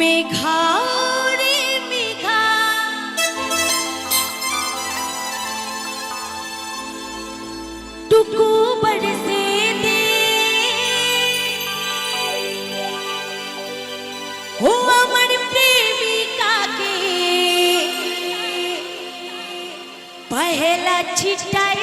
মেঘা রে মেঘা। টুকু বরসে দে। ও আমার প্রেমিকাকে পহলা ছিটাই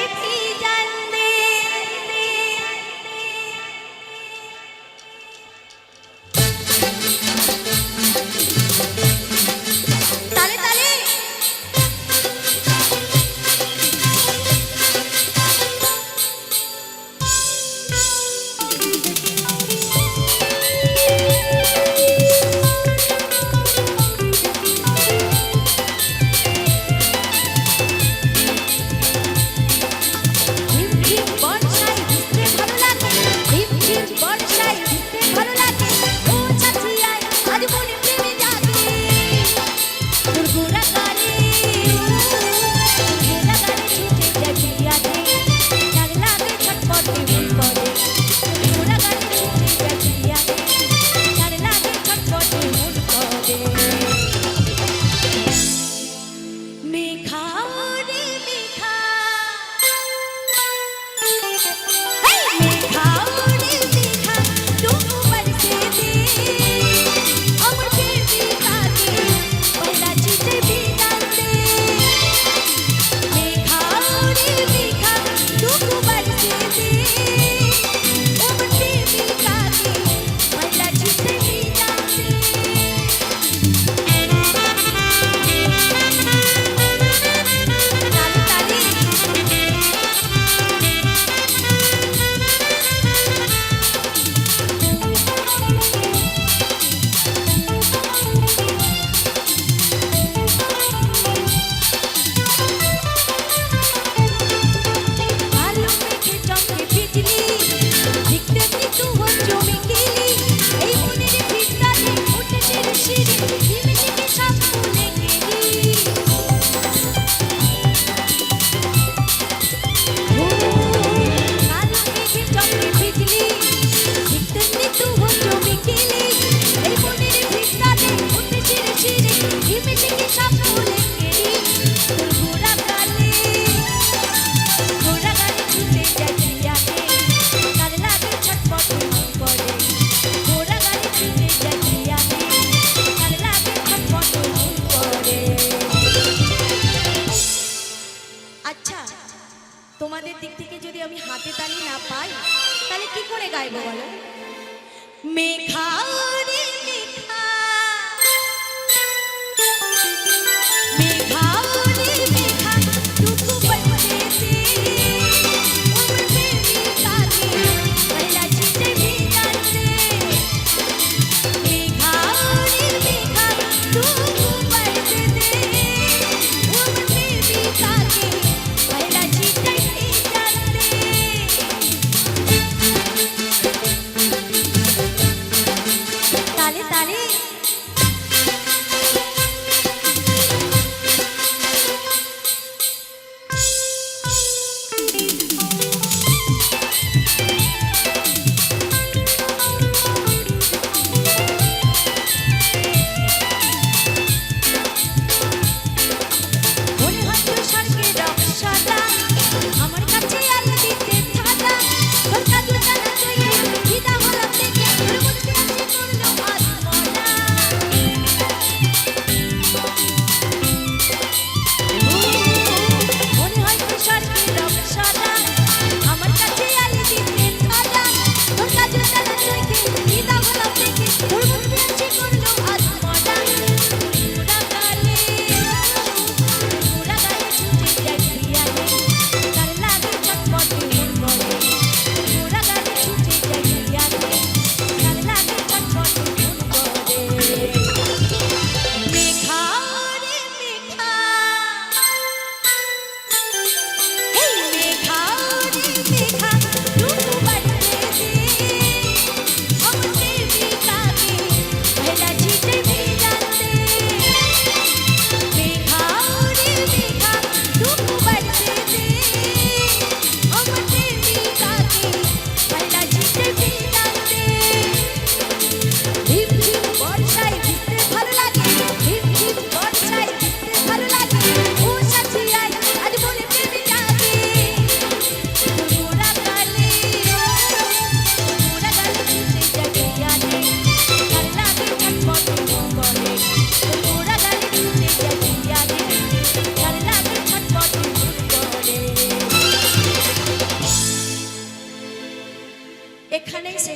তোমাদের দিক থেকে যদি আমি হাতে তালি না পাই, তাহলে কি করে গাইব বলো? মেঘা মেঘা sim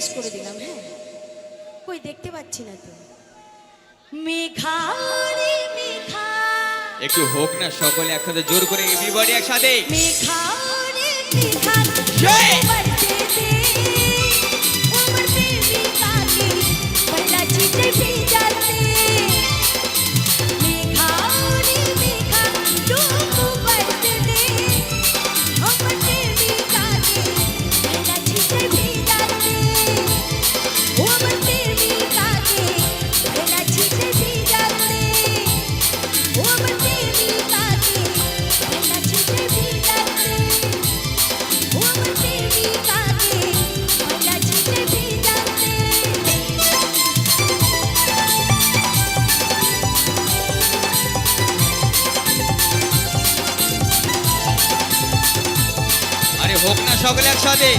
শেষ করে দিলাম হ্যাঁ? কই দেখতে পাচ্ছি না তো। মেঘা মেঘা একটু হোক না সকলে একসাথে জোর করে এভরিবডি একসাথে। মেঘা জয়! হোক না সকলে একসাথে